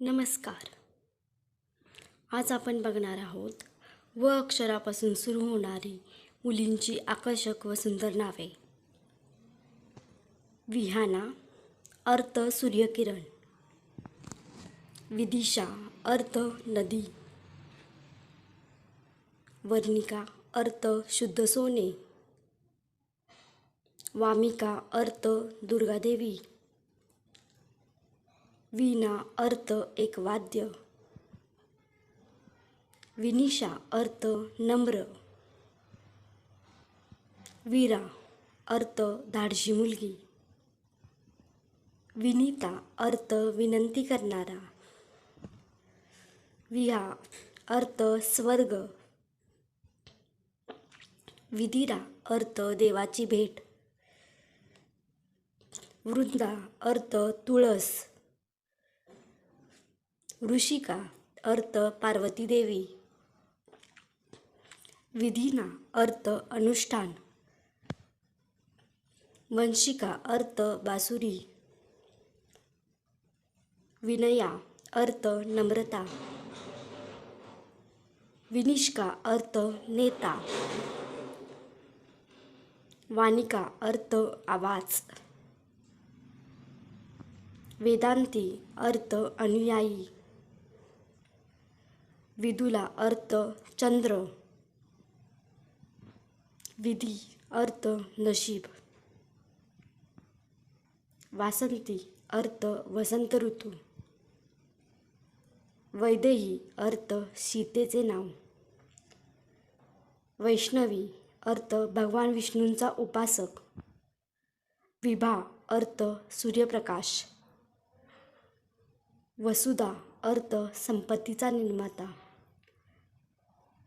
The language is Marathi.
नमस्कार. आज आपण बघणार आहोत व अक्षरापासून सुरू होणारी मुलींची आकर्षक व सुंदर नावे. विहाना अर्थ सूर्यकिरण. विदिशा अर्थ नदी. वर्णिका अर्थ शुद्ध सोने. वामिका अर्थ दुर्गादेवी. विना अर्थ एक वाद्य. विनिशा अर्थ नम्र. वीरा अर्थ धाडशी मुलगी. विनीता अर्थ विनंती करणारा. विहा अर्थ स्वर्ग. विदिरा अर्थ देवाची भेट. वृंदा अर्थ तुळस. ऋषिका अर्थ पार्वती देवी. विधिना अर्थ अनुष्ठान. वंशिका अर्थ बासुरी. विनया अर्थ नम्रता. विनिष्का अर्थ नेता. वानिका अर्थ आवाज. वेदांती अर्थ अनुयायी. विदुला अर्थ चंद्र. विधी अर्थ नशीब. वासंती अर्थ वसंत ऋतू. वैदेही अर्थ सीतेचे नाव. वैष्णवी अर्थ भगवान विष्णूंचा उपासक. विभा अर्थ सूर्यप्रकाश. वसुधा अर्थ संपत्तीचा निर्माता.